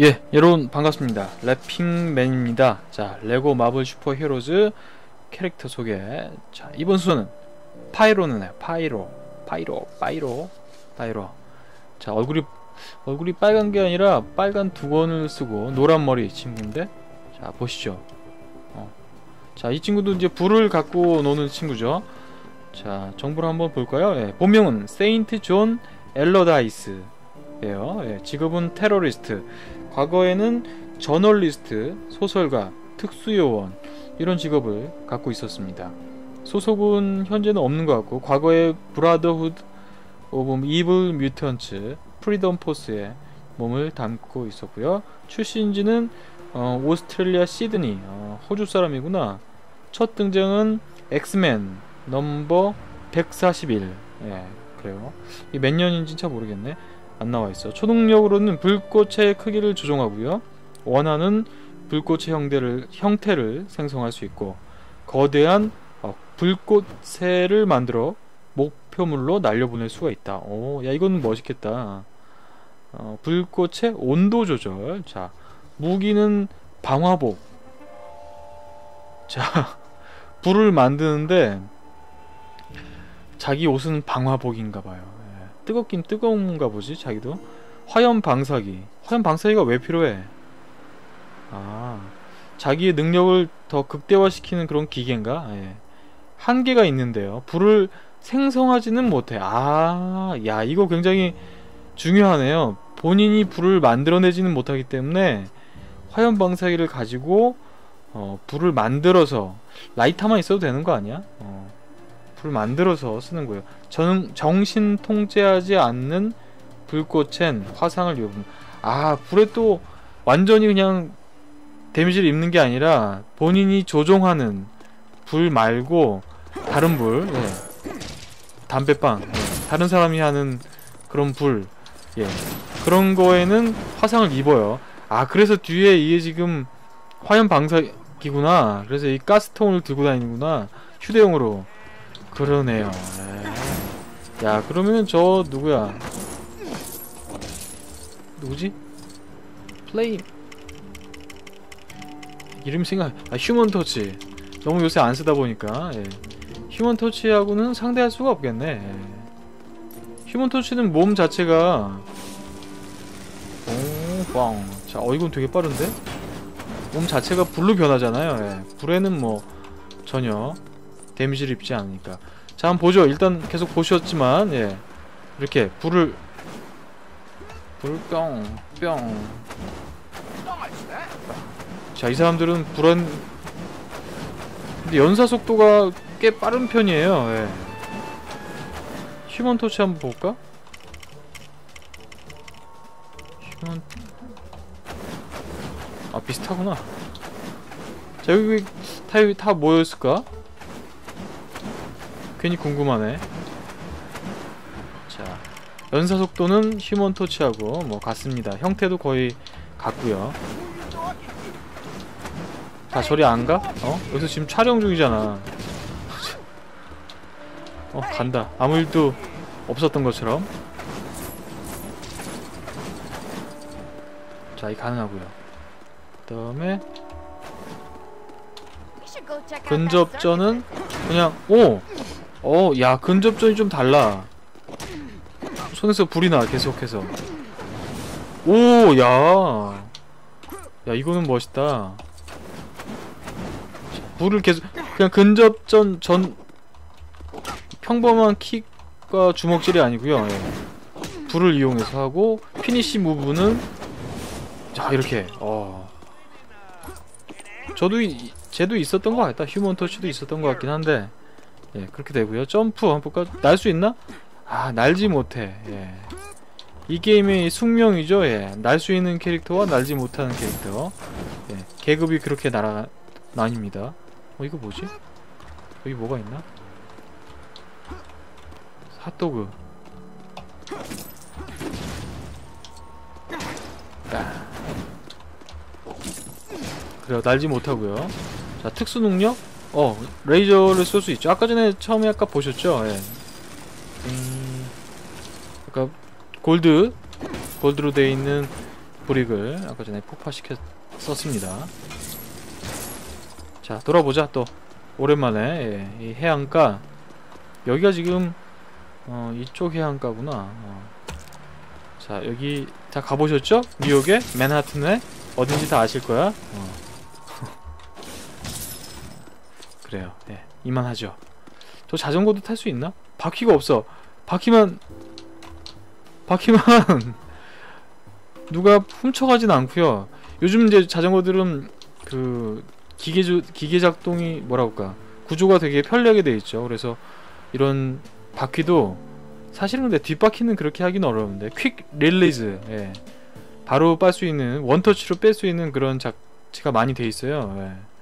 예, 여러분 반갑습니다. 래핑맨입니다. 자, 레고 마블 슈퍼 히어로즈 캐릭터 소개. 자, 이번 수는 파이로는 파이로, 파이로, 파이로, 파이로. 자, 얼굴이 얼굴이 빨간 게 아니라 빨간 두건을 쓰고 노란 머리 친구인데, 자 보시죠. 어. 자, 이 친구도 이제 불을 갖고 노는 친구죠. 자, 정보를 한번 볼까요? 예, 본명은 세인트 존 엘러다이스. 예요. 예, 직업은 테러리스트. 과거에는 저널리스트, 소설가, 특수요원 이런 직업을 갖고 있었습니다. 소속은 현재는 없는 것 같고 과거에 브라더후드 오브 이블 뮤턴츠 프리덤 포스에 몸을 담고 있었고요. 출신지는 어, 오스트레일리아 시드니 어, 호주 사람이구나. 첫 등장은 엑스맨 넘버 141 예, 그래요. 이 몇 년인지 잘 모르겠네. 안 나와 있어. 초능력으로는 불꽃의 크기를 조종하고요. 원하는 불꽃의 형태를 형태를 생성할 수 있고 거대한 어, 불꽃새를 만들어 목표물로 날려보낼 수가 있다. 오, 야 이거는 멋있겠다. 어, 불꽃의 온도 조절. 자, 무기는 방화복. 자, 불을 만드는데 자기 옷은 방화복인가 봐요. 예. 뜨겁긴 뜨거운가 보지, 자기도. 화염 방사기. 화염 방사기가 왜 필요해? 아, 자기의 능력을 더 극대화시키는 그런 기계인가? 예. 한계가 있는데요. 불을 생성하지는 못해. 아, 야, 이거 굉장히 중요하네요. 본인이 불을 만들어내지는 못하기 때문에 화염 방사기를 가지고 어, 불을 만들어서 라이터만 있어도 되는 거 아니야? 어, 불을 만들어서 쓰는 거예요. 정, 정신 통제하지 않는 불꽃엔 화상을 입은. 아, 불에 또 완전히 그냥 데미지를 입는 게 아니라 본인이 조종하는 불 말고 다른 불, 예. 담배빵, 예. 다른 사람이 하는 그런 불, 예. 그런 거에는 화상을 입어요. 아, 그래서 뒤에 이게 지금 화염 방사기구나. 그래서 이 가스통을 들고 다니는구나. 휴대용으로. 그러네요. 예. 야, 그러면은 저 누구야? 누구지? 플레이 이름 생각 아 휴먼 터치 너무 요새 안 쓰다 보니까 예. 휴먼 터치하고는 상대할 수가 없겠네 예. 휴먼 터치는 몸 자체가 오빵 자 어, 이건 되게 빠른데 몸 자체가 불로 변하잖아요 예. 불에는 뭐 전혀 데미지를 입지 않으니까 자 한번 보죠 일단 계속 보셨지만 예 이렇게 불을 불 뿅 뿅 자, 이 사람들은 불안 근데 연사 속도가 꽤 빠른 편이에요. 예. 휴먼 토치 한번 볼까? 휴먼 아, 비슷하구나. 자, 여기 다, 여기 다 모였을까? 괜히 궁금하네. 자, 연사 속도는 휴먼 토치하고 뭐 같습니다. 형태도 거의 같고요. 다 저리 안 가? 어? 여기서 지금 촬영 중이잖아. 어, 간다. 아무 일도 없었던 것처럼. 자, 이 가능하고요. 그 다음에 근접전은 그냥 오! 어, 야, 근접전이 좀 달라. 손에서 불이 나, 계속해서. 오, 야. 야, 이거는 멋있다. 불을 계속 그냥 근접전 전 평범한 킥과 주먹질이 아니고요. 예. 불을 이용해서 하고 피니시 무브는 자 이렇게 어 저도 이, 쟤도 있었던 것 같다. 휴먼 터치도 있었던 것 같긴 한데 예 그렇게 되고요. 점프 한번 볼까? 날 수 있나? 아 날지 못해. 예. 이 게임의 숙명이죠. 예. 날 수 있는 캐릭터와 날지 못하는 캐릭터. 예. 계급이 그렇게 나라 나뉩니다. 어 이거 뭐지? 여기 뭐가 있나? 핫도그 아. 그래요 날지 못하고요 자 특수 능력? 어 레이저를 쏠 수 있죠 아까 전에 처음에 아까 보셨죠? 예. 음... 아까 골드 골드로 되어 있는 브릭을 아까 전에 폭파시켰었습니다. 자 돌아보자 또 오랜만에 예, 이 해안가 여기가 지금 어, 이쪽 해안가구나. 어. 자 여기 다 가보셨죠? 뉴욕에 맨하튼에 어딘지 다 아실 거야. 어. 그래요. 예, 이만하죠. 저 자전거도 탈 수 있나? 바퀴가 없어. 바퀴만 바퀴만 누가 훔쳐가진 않고요. 요즘 이제 자전거들은 그 기계 조, 기계 작동이 뭐라고 할까 구조가 되게 편리하게 돼 있죠. 그래서 이런 바퀴도 사실은 근데 뒷바퀴는 그렇게 하긴 어려운데 퀵 릴리즈 예. 바로 빨 수 있는 원터치로 뺄 수 있는 그런 장치가 많이 돼 있어요. 예.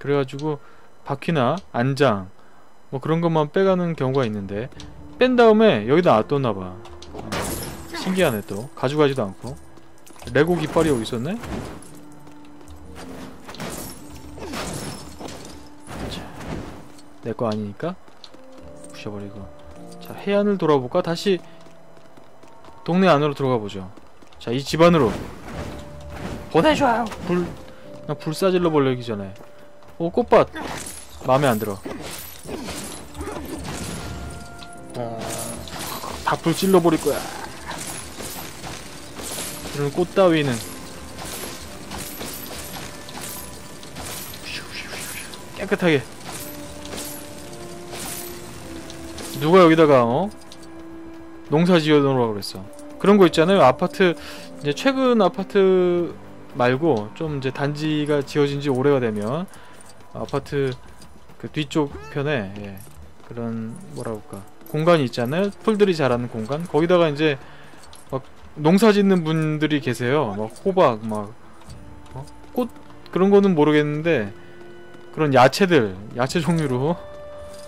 그래가지고 바퀴나 안장 뭐 그런 것만 빼가는 경우가 있는데 뺀 다음에 여기다 놔뒀나봐. 어, 신기하네 또. 가져가지도 않고. 레고 깃발이 여기 있었네? 내 거 아니니까 부셔버리고. 자 해안을 돌아볼까? 다시 동네 안으로 들어가 보죠. 자 이 집안으로. 보내줘요. 불 불 싸질러 버리기 전에 오 꽃밭. 마음에 안 들어. 다 불 찔러 버릴 거야. 이런 꽃 따위는. 깨끗하게. 누가 여기다가 어? 농사 지어놓으라고 그랬어. 그런 거 있잖아요. 아파트 이제 최근 아파트 말고 좀 이제 단지가 지어진 지 오래가 되면 아파트 그 뒤쪽 편에 예, 그런 뭐라 그럴까 공간이 있잖아요 풀들이 자라는 공간 거기다가 이제 막 농사 짓는 분들이 계세요 막 호박 막꽃 어? 그런 거는 모르겠는데 그런 야채들 야채 종류로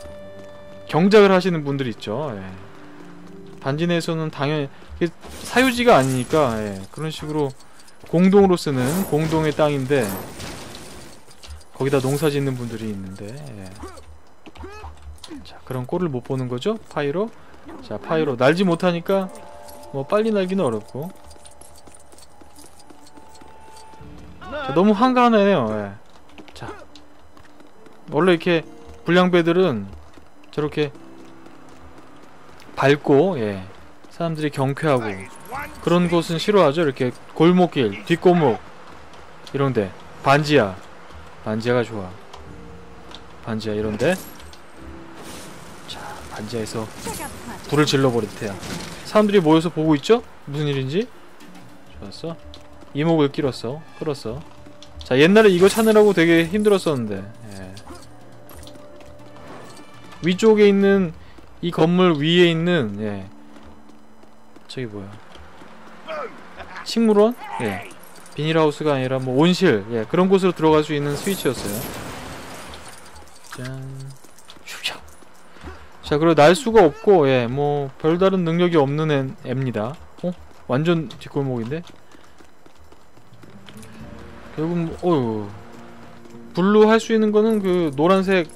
경작을 하시는 분들이 있죠 예. 단지 내에서는 당연히 사유지가 아니니까 예, 그런 식으로 공동으로 쓰는 공동의 땅인데 거기다 농사 짓는 분들이 있는데 예. 자 그런 꼴을 못 보는 거죠? 파이로? 자 파이로. 날지 못하니까 뭐 빨리 날기는 어렵고. 자, 너무 한가하네요 예. 자 원래 이렇게 불량배들은 저렇게 밝고 예 사람들이 경쾌하고 그런 곳은 싫어하죠? 이렇게 골목길 뒷골목 이런데. 반지하 반지하가 좋아. 반지하 이런데? 자 반지하에서 불을 질러버릴 테야 사람들이 모여서 보고 있죠? 무슨 일인지? 좋았어. 이목을 끌었어. 끌었어. 자 옛날에 이거 찾느라고 되게 힘들었었는데. 예. 위쪽에 있는 이 건물 위에 있는 예. 저기 뭐야? 식물원? 예 비닐하우스가 아니라 뭐 온실 예 그런 곳으로 들어갈 수 있는 스위치였어요 짠 슉샥 자 그리고 날 수가 없고 예 뭐 별다른 능력이 없는 애, 애입니다 어? 완전 뒷골목인데? 결국 뭐, 어휴 블루 할 수 있는 거는 그 노란색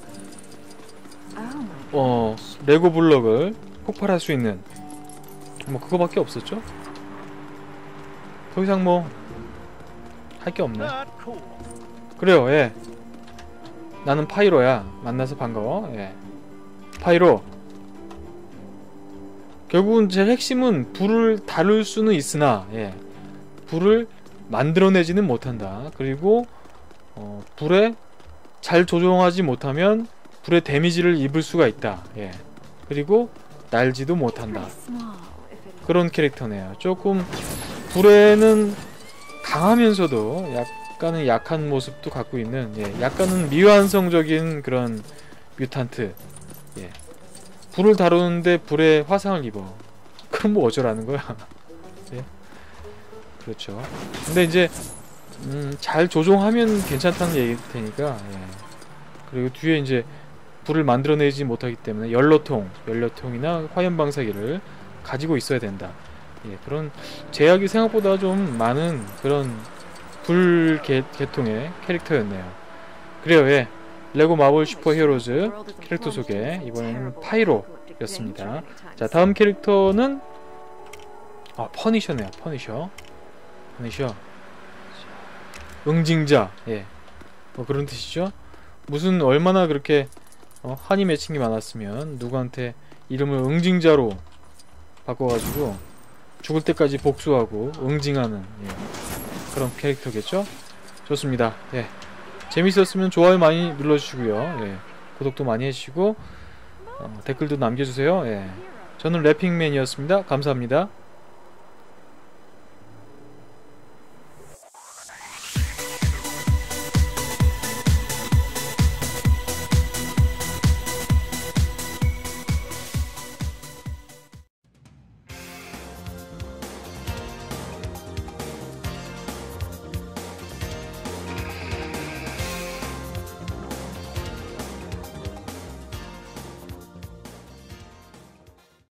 어 레고 블럭을 폭발할 수 있는 뭐 그거밖에 없었죠? 더 이상 뭐 할 게 없네. 그래요 예. 나는 파이로야. 만나서 반가워 예. 파이로. 결국은 제 핵심은 불을 다룰 수는 있으나 예. 불을 만들어내지는 못한다. 그리고 어, 불에 잘 조종하지 못하면 불의 데미지를 입을 수가 있다 예. 그리고 날지도 못한다. 그런 캐릭터네요. 조금 불에는 강하면서도 약간은 약한 모습도 갖고 있는 예, 약간은 미완성적인 그런 뮤탄트 예. 불을 다루는데 불에 화상을 입어 그럼 뭐 어쩌라는 거야 예? 그렇죠 근데 이제 음, 잘 조종하면 괜찮다는 얘기일 테니까 예. 그리고 뒤에 이제 불을 만들어내지 못하기 때문에 연료통, 연료통이나 화염방사기를 가지고 있어야 된다. 예, 그런 제약이 생각보다 좀 많은 그런 불 개, 계통의 캐릭터였네요. 그래요, 예. 레고 마블 슈퍼 히어로즈 캐릭터 소개 이번에는 파이로였습니다. 자, 다음 캐릭터는 아 퍼니셔네요 퍼니셔 퍼니셔 자, 응징자 예 뭐 그런 뜻이죠 무슨 얼마나 그렇게 어, 한이 맺힌 게 많았으면 누구한테 이름을 응징자로 바꿔가지고 죽을 때까지 복수하고 응징하는 예, 그런 캐릭터겠죠? 좋습니다. 예. 재밌었으면 좋아요 많이 눌러주시고요. 예, 구독도 많이 해주시고 어, 댓글도 남겨주세요. 예. 저는 래핑맨이었습니다. 감사합니다